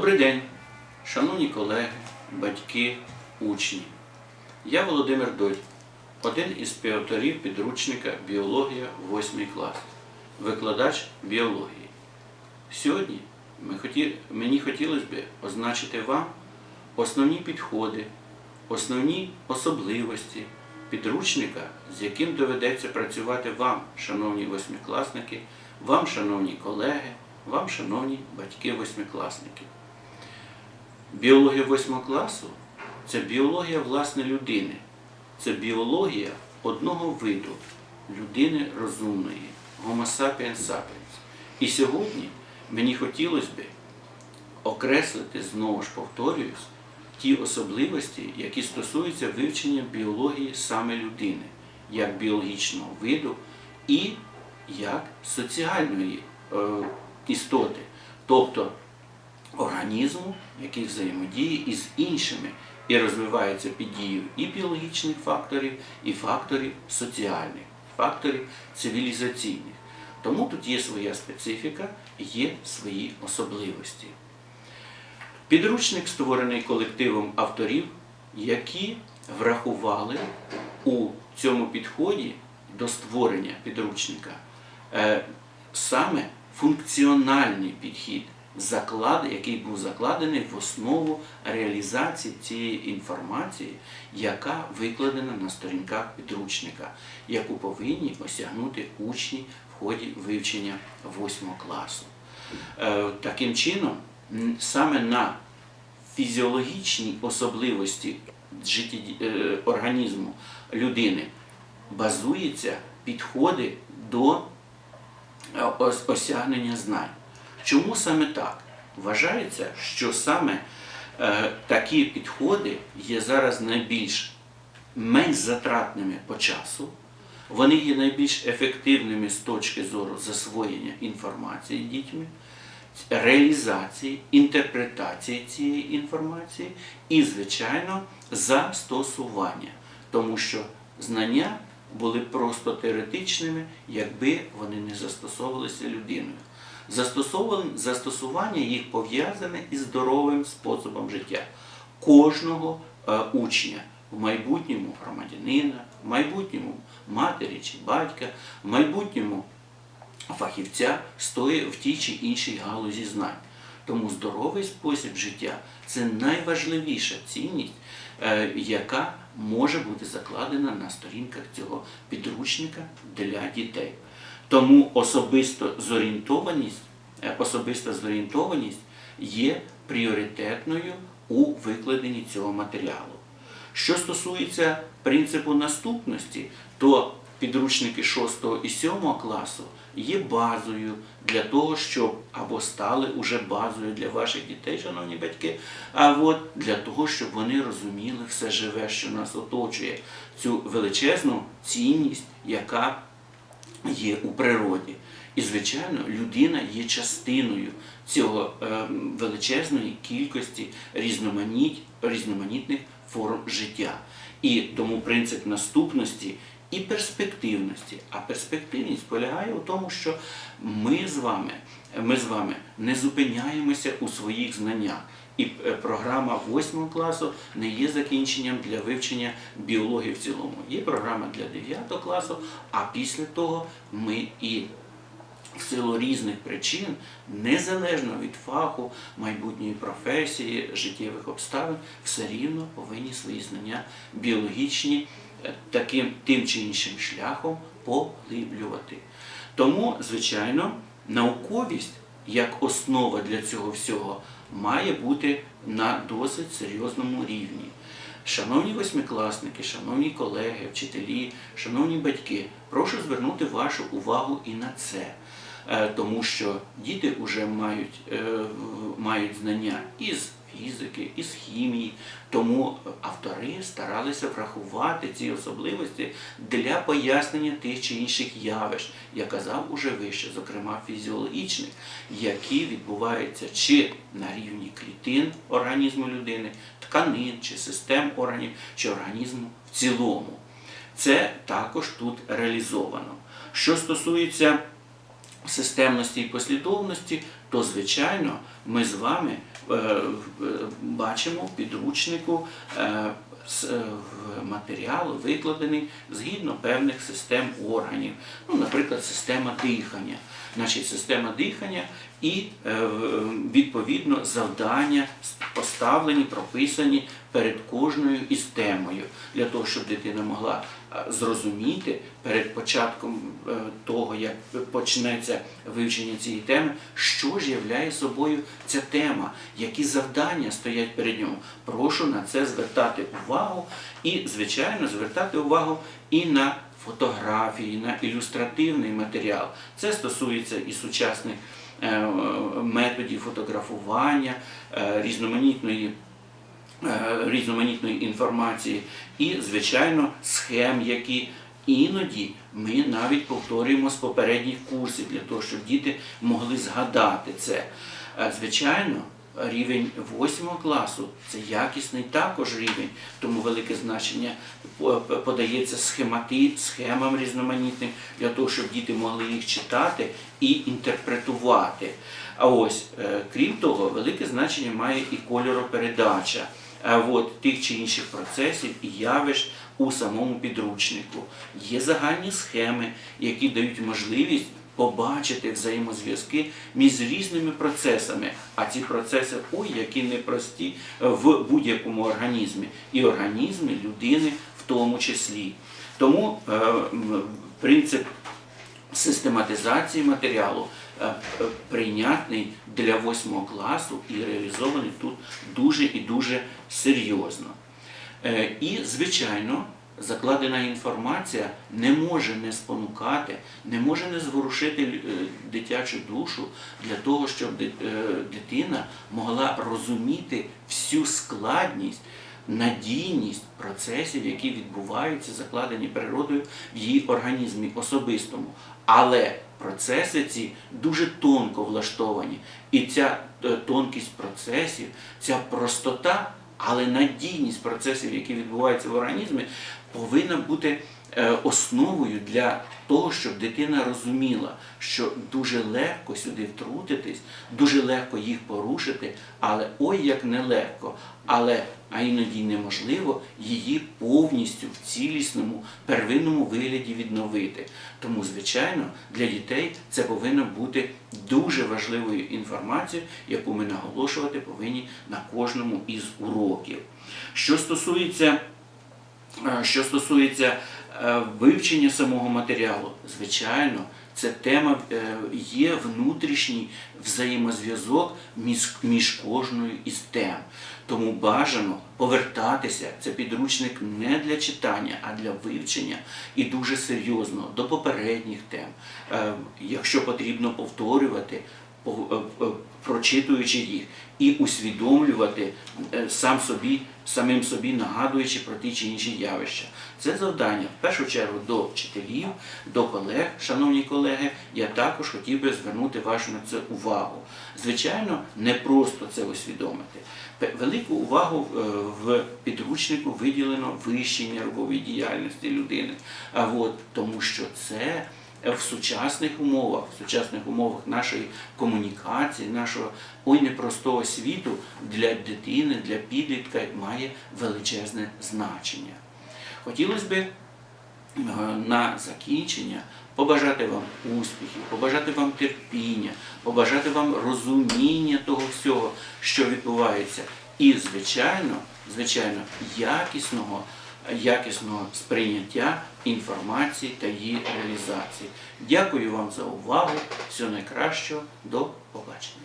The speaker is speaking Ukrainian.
Добрий день, шановні колеги, батьки, учні. Я Володимир Додь, один із співавторів підручника Біологія 8 клас, викладач біології. Сьогодні мені хотілося б означити вам основні підходи, основні особливості підручника, з яким доведеться працювати вам, шановні восьмикласники, вам, шановні колеги, вам, шановні батьки восьмикласники. Біологія восьмого класу це біологія власне людини. Це біологія одного виду людини розумної, Homo sapiens sapiens. І сьогодні мені хотілося б окреслити, знову ж повторююсь, ті особливості, які стосуються вивчення біології саме людини, як біологічного виду і як соціальної е, істоти, тобто організму, який взаємодіє із іншими і розвивається під дією і біологічних факторів, і факторів соціальних, факторів цивілізаційних. Тому тут є своя специфіка, є свої особливості. Підручник створений колективом авторів, які врахували у цьому підході до створення підручника е, саме функціональний підхід, заклад, який був закладений в основу реалізації цієї інформації, яка викладена на сторінках підручника, яку повинні осягнути учні в ході вивчення 8 класу. Е, Таким чином, саме на фізіологічні особливості е, організму людини базуються підходи до е, осягнення знань. Чому саме так? Вважається, що саме е, такі підходи є зараз найбільш менш затратними по часу, вони є найбільш ефективними з точки зору засвоєння інформації дітьми, реалізації, інтерпретації цієї інформації і, звичайно, застосування, тому що знання були просто теоретичними, якби вони не застосовувалися людиною. Застосування їх пов'язане із здоровим способом життя кожного е, учня, в майбутньому громадянина, в майбутньому матері чи батька, в майбутньому фахівця стоїть в тій чи іншій галузі знань. Тому здоровий спосіб життя це найважливіша цінність, е, яка може бути закладена на сторінках цього підручника для дітей. Тому особисто зорієнтованість, е, особиста зорієнтованість є пріоритетною у викладенні цього матеріалу. Що стосується принципу наступності, то підручники 6 і 7 класу є базою для того, щоб або стали уже базою для ваших дітей, шановні батьки, а от для того, щоб вони розуміли все живе, що нас оточує, цю величезну цінність, яка є у природі. І, звичайно, людина є частиною цього е, величезної кількості різноманітних форм життя. І тому принцип наступності і перспективності. А перспективність полягає у тому, що ми з вами, ми з вами не зупиняємося у своїх знаннях. І е, програма 8 класу не є закінченням для вивчення біології в цілому. Є програма для 9 класу, а після того ми і в силу різних причин, незалежно від фаху, майбутньої професії, життєвих обставин, все рівно повинні свої знання біологічні е, таким тим чи іншим шляхом поглиблювати. Тому, звичайно, науковість як основа для цього всього має бути на досить серйозному рівні. Шановні восьмикласники, шановні колеги, вчителі, шановні батьки, прошу звернути вашу увагу і на це, тому що діти вже мають, е, мають знання із фізики, із хімії, тому автори старалися врахувати ці особливості для пояснення тих чи інших явищ, я казав уже вище, зокрема фізіологічних, які відбуваються чи на рівні клітин організму людини, тканин чи систем органів, чи організму в цілому. Це також тут реалізовано. Що стосується системності і послідовності, то звичайно ми з вами е, е, бачимо в підручнику е, е, в матеріал викладений згідно певних систем органів. Ну, наприклад, система дихання. Значить, система дихання і е, відповідно завдання поставлені, прописані перед кожною із темою, для того, щоб дитина могла е, зрозуміти перед початком е, того, як почнеться вивчення цієї теми, що ж являє собою ця тема, які завдання стоять перед ньому. Прошу на це звертати увагу і, звичайно, звертати увагу і на фотографії, на ілюстративний матеріал. Це стосується і сучасних е, методів фотографування, е, різноманітної е, різноманітної інформації і, звичайно, схем, які іноді ми навіть повторюємо з попередніх курсів для того, щоб діти могли згадати це. Звичайно, рівень 8 класу це якісний також рівень, тому велике значення подається схемати, схемам різноманітним для того, щоб діти могли їх читати і інтерпретувати. А ось, е, крім того, велике значення має і кольоропередача е, от, тих чи інших процесів і явищ у самому підручнику. Є загальні схеми, які дають можливість побачити взаємозв'язки між різними процесами. А ці процеси, ой, які непрості е, в будь-якому організмі, і організмі людини в тому числі. Тому е, принцип систематизації матеріалу е, прийнятний для восьмого класу і реалізований тут дуже і дуже серйозно. Е, І, звичайно, закладена інформація не може не спонукати, не може не зворушити е, дитячу душу для того, щоб е, дитина могла розуміти всю складність, надійність процесів, які відбуваються, закладені природою в її організмі особистому. Але процеси ці дуже тонко влаштовані. І ця е, тонкість процесів, ця простота, але надійність процесів, які відбуваються в організмі, повинна бути е, основою для того, щоб дитина розуміла, що дуже легко сюди втрутитись, дуже легко їх порушити, але ой як нелегко, але а іноді неможливо її повністю в цілісному первинному вигляді відновити. Тому, звичайно, для дітей це повинно бути дуже важливою інформацією, яку ми наголошувати повинні на кожному із уроків. Що стосується Що стосується е, вивчення самого матеріалу, звичайно, це тема е, є внутрішній взаємозв'язок між, кожною із тем. Тому бажано повертатися. Це підручник не для читання, а для вивчення і дуже серйозно до попередніх тем. Е, Якщо потрібно повторювати, по- е, е, прочитуючи їх і усвідомлювати е, сам собі, самим собі нагадуючи про ті чи інші явища. Це завдання в першу чергу до вчителів, до колег, шановні колеги. Я також хотів би звернути вашу на це увагу. Звичайно, не просто це усвідомити. Велику увагу е, в підручнику виділено вищій нервовій діяльності людини. А от тому, що це в сучасних умовах, в сучасних умовах нашої комунікації, нашого ой непростого світу для дитини, для підлітка має величезне значення. Хотілося б на закінчення побажати вам успіхів, побажати вам терпіння, побажати вам розуміння того всього, що відбувається, і, звичайно, звичайно, якісного якісного сприйняття інформації та її реалізації. Дякую вам за увагу. Всього найкращого. До побачення.